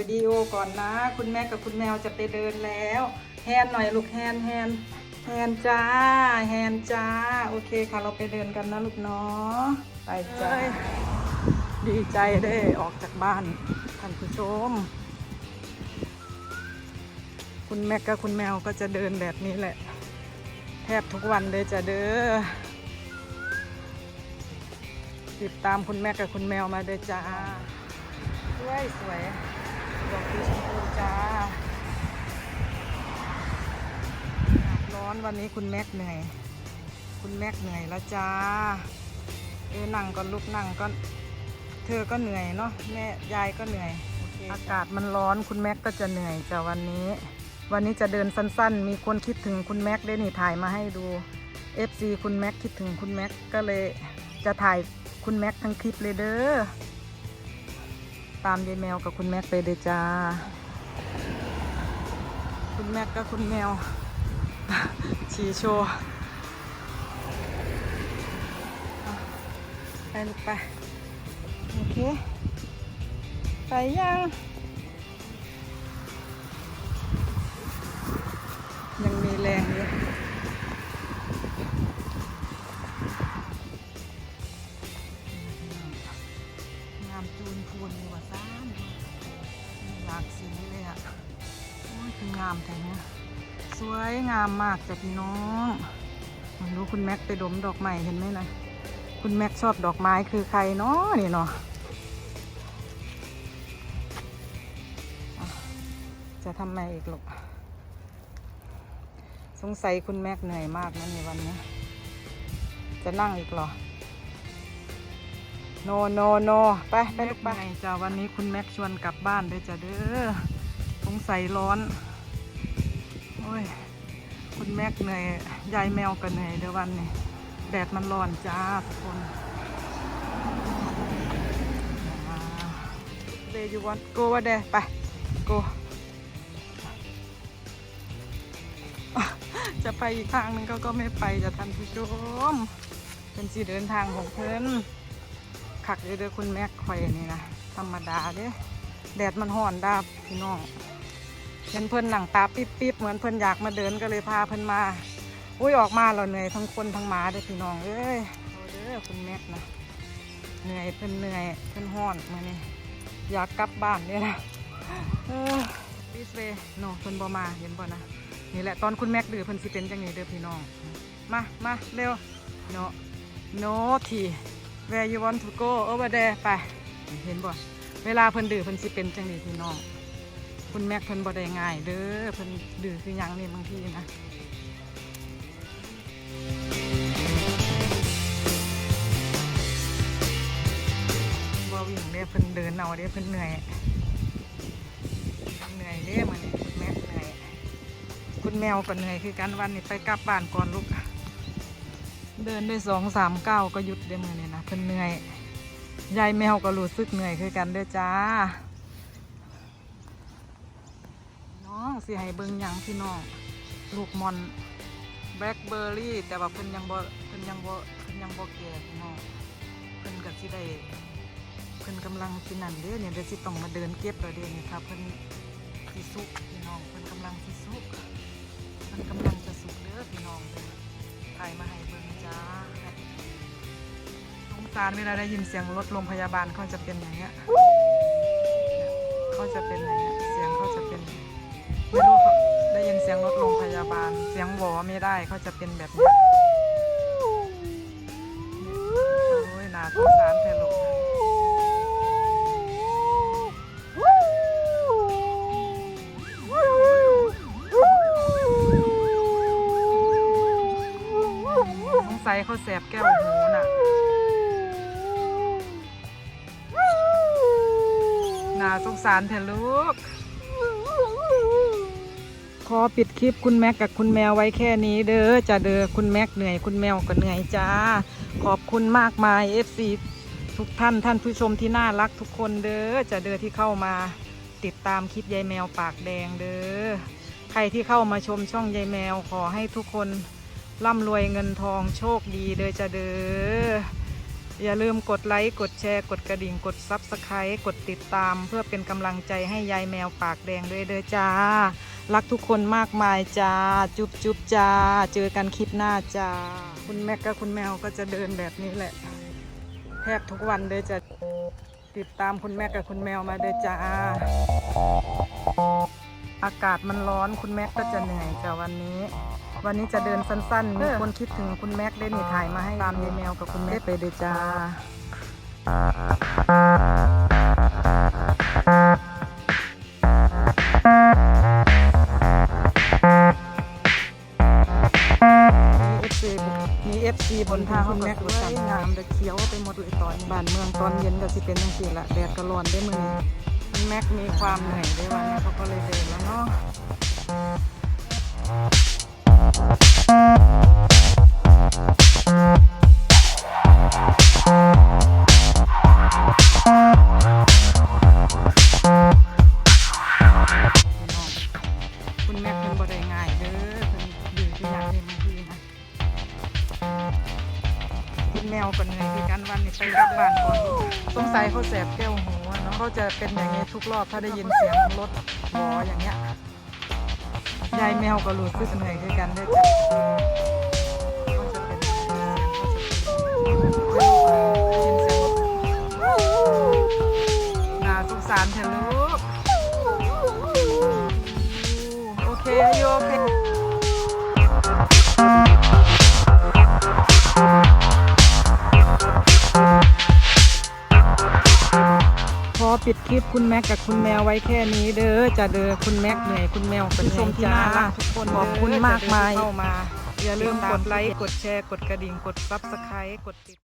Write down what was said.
วิดีโอก่อนนะ คุณแม่กับคุณแมวจะไปเดินแล้ว แฮนหน่อยลูกแฮนแฮนแฮนจ้า แฮนจ้า โอเคค่ะเราไปเดินกันนะลูกเนาะไปจ้าดีใจได้ออกจากบ้านท่านผู้ชม คุณแม่กับคุณแมวก็จะเดินแบบนี้แหละ แทบทุกวันเลยจะเด้อติดตามคุณแม่กับคุณแมวมาเด้อจ้าสวยสวย ดอกสีชมพูจ้าร้อนวันนี้คุณแม็กเหนื่อย คุณแม็กเหนื่อยแล้วจ้า เออนั่งก่อนลูกนั่งก่อนเธอก็เหนื่อยเนาะแม่ยายก็เหนื่อยอเคอากาศมันร้อนคุณแม็กก็จะเหนื่อยจ้าวันนี้ วันนี้จะเดินสั้นๆ มีคนคิดถึงคุณแม็กได้นี่ถ่ายมาให้ดู FC คุณแม็กคิดถึงคุณแม็กก็เลยจะถ่ายคุณแม็กทั้งคลิปเลยเด้อ ตามยายแมวกับคุณแม็กไปเลยจ้า คุณแม็กกับคุณแมวชีโชว์ไปลูกไป โอเค ไปยัง คืองามแต่เนี้ยสวยงามมากจ้ะพี่น้องไม่รู้คุณแม็กไปดมดอกไม้เห็นไหมนะคุณแม็กชอบดอกไม้คือใครเนาะนี่เนาะจะทำไมอีกลูกสงสัยคุณแม็กเหนื่อยมากนะในวันนี้ จะนั่งอีกหรอโนโนโนไปไปลูกไปจ้าวันนี้คุณแม็กชวนกลับบ้านด้วยจ้ะเด้อสงสัยร้อน ยคุณแม็กเหนื่อยยายแมวก็เหนื่อยเดี๋ยววันนี้แดดมันร้อนจ้าทุกคน เดยูวันโกว่าเดไปโกจะไปอีกทางนึงก็ก็ไม่ไปจะท่านผู้ชมเป็นสีเดินทางของเพิ่นขักเลยเด้อคุณแม็กคอยนี่นะธรรมดาเด้แดดมันห่อนดาบพี่น้อง เห็นเพิ่นหนังตาปิ๊บปิ๊บเหมือนเพิ่นอยากมาเดินก็เลยพาเพิ่นมา อุ้ยออกมาเราเหนื่อยทั้งคนทั้งหมาเด้อพี่น้องเอ้ยเอาเด้อคุณแม็กนะเหนื่อยเพิ่นเหนื่อยเพิ่นห่อนมานี่อยากกลับบ้านเนี่ยนะดิสเวโนเพิ่นบ่มาเห็นบ่นะนี่แหละตอนคุณแม็กดื้อเพิ่นสิเป็นจังไงเด้อพี่น้อง มามาเร็ว no no ที where you want to go over there ไป เห็นบ่เวลาเพิ่นดื้อเพิ่นสิเป็นจังไงพี่น้อง คุณแม็กเพิ่นบ่ได้ง่ายเด้อเพิ่นดื้อคือหยังนี่บางทีนะบ่วิ่งเด้เพิ่นเดินเอาเด้เพิ่นเหนื่อยเหนื่อยเด้มื้อนี้คุณแม็กเหนื่อยคุณแมวก็เหนื่อยคือกันวันนี้ไปกลับบ้านก่อนลูกเดินได้สองสามเก้าก็หยุดเดี๋ยวมือนี่นะเพิ่นเหนื่อยยายแมวก็รู้สึกเหนื่อยคือกันเด้อจ้า น้ องสิให้เบิ่งหยังพี่น้องลูกมอนแบล็คเบอร์รี่แต่ว่าเพิ่นยังบ่เพิ่นยังบ่เพิ่นยังบ่แก่พี่น้องเพิ่นก็สิได้เพิ่นกำลังสินั่นเด้อเนี่ยเดี๋ยวสิต้องมาเดินเก็บแล้วเด้เนี่ครับเพิ่นสิสุกพี่น้องเพิ่นกำลังสิสุกมันกำลังจะสุกเด้อพี่น้องเลยถ่ายมาให้เบิ่งจ้าสงสารเวลาได้ยินเสียงรถโรงพยาบาลเขาจะเป็นอย่างเงี้ยเขาจะเป็นอย่างเงี้ย ไม่รู้เขาได้ยินเสียงรถโรงพยาบาล เสียงหวอไม่ได้เขาจะเป็นแบบนี้โอ้ยน่าสงสารแท้ลูกสงสัยเขาแสบแก้วหูน่ะน่าสงสารแท้ลูก อปิดคลิปคุณแม็กกับคุณแมวไว้แค่นี้เด้อจะเด้อคุณแม็กเหนื่อยคุณแมวก็เหนื่อยจ้า ขอบคุณมากมาย FC ทุกท่านท่านผู้ชมที่น่ารักทุกคนเด้อจะเด้อที่เข้ามาติดตามคลิปยายแมวปากแดงเด้อใครที่เข้ามาชมช่องยายแมวขอให้ทุกคนร่ำรวยเงินทองโชคดีเด้อจะเด้ออย่าลืมกดไลค์ กดแชร์ กดกระดิ่ง กดซับสไครต์กดติดตาม เพื่อเป็นกำลังใจให้ยายแมวปากแดงด้วยเด้อจ้า รักทุกคนมากมายจ้า จุ๊บจุ๊บจ้า เจอกันคลิปหน้าจ้า คุณแม็กกับคุณแมวก็จะเดินแบบนี้แหละ แทบทุกวันเลยจะติดตามคุณแม่กับคุณแมวมาเด้อจ้า อากาศมันร้อนคุณแม็กก็จะเหนื่อยจ้ะวันนี้ วันนี้จะเดินสั้นๆ มีคนคิดถึงคุณแม็กได้นี่ถ่ายมาให้ตามยายแมวกับคุณแม็กไปเด้อจ้า มีเอฟซีบนทางคุณแม็กก็สวยงามเด้อเขียวไปหมดเลยตอนบ้านเมืองตอนเย็นก็สิเป็นจังซี่ละแดดก็ร้อนได้มือคุณแม็กมีความเหนื่อยได้วันนี้เขาก็เลยเดินแล้วเนาะพี่น้องคุณแม่เพิ่นบ่ได้ง่ายเด้อ แมวก็เหนื่อยคือกันวันนี้ไปกลับบ้านก่อนสงสัยเขาแสบแก้วหูเนาะเขาจะเป็นอย่างนี้ทุกรอบถ้าได้ยินเสียงรถหวออย่างเงี้ยยายแมวก็รู้สึกเหนื่อยคือกันเด้จ้ะเขาจะเป็นสียเขาจะเป็นได้ยินเสียงรถึงสารเถอะลูกโอเคโอเค อปิดคลิปคุณแม็กกับคุณแมวไว้แค่นี้เด้อจะเด้อคุณแม็กเหนื่อยคุณแมวก็เหนื่อยจ้าทุกคนขอบคุณมากมายเข้ามา อย่าลืมกดไลค์กดแชร์กดกระดิ่งกดซับสไครต์กดติด